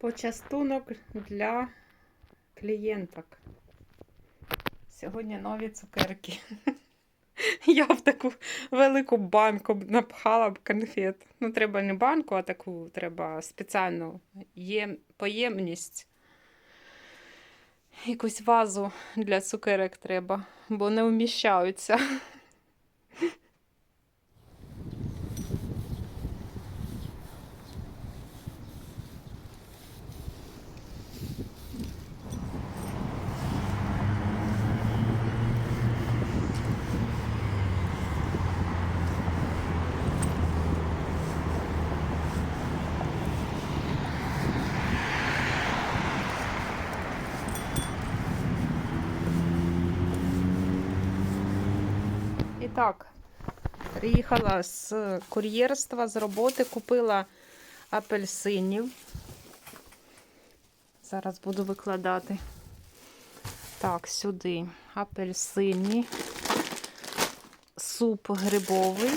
Почастунок для клієнток. Сьогодні нові цукерки. Я в таку велику банку напхала б конфет. Ну, треба не банку, а таку треба спеціальну єм... поємність. Якусь вазу для цукерок треба, бо не вміщаються. так, приїхала з кур'єрства, з роботи, купила апельсинів. Зараз буду викладати. Так, сюди апельсині, суп грибовий,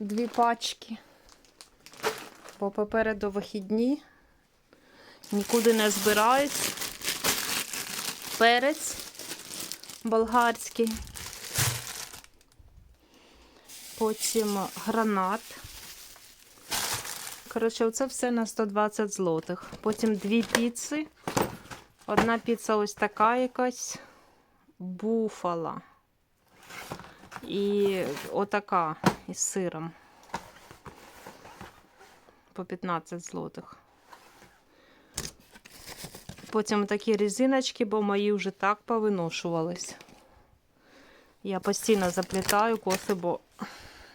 дві пачки. Бо попереду вихідні, нікуди не збирають. Перець болгарський. Потім гранат. Коротше, це все на 120 злотих. Потім дві піци. Одна піца ось така якась буфала. І отака із сиром. По 15 злотих. Потім такі резиночки, бо мої вже так повиношувались. Я постійно заплітаю коси, бо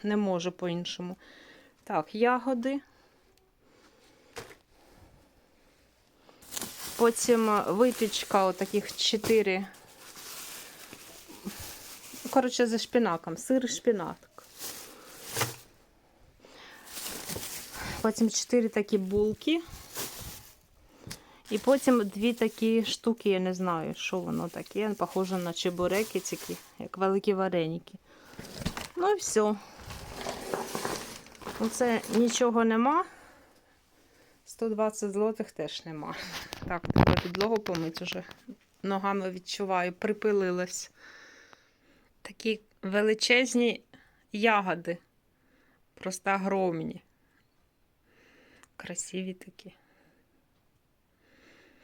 не можу по-іншому. Так, ягоди. Потім випічка отаких 4. Коротше, за шпінаком. Сир і. Потім 4 такі булки. І потім дві такі штуки, я не знаю, що воно таке. Похоже на чебуреки, такі, як великі вареники. Ну і все. Оце нічого нема. 120 злотих теж нема. Так, треба підлогу помити вже. Ногами відчуваю, припилилась. Такі величезні ягоди. Просто огромні. Красиві такі.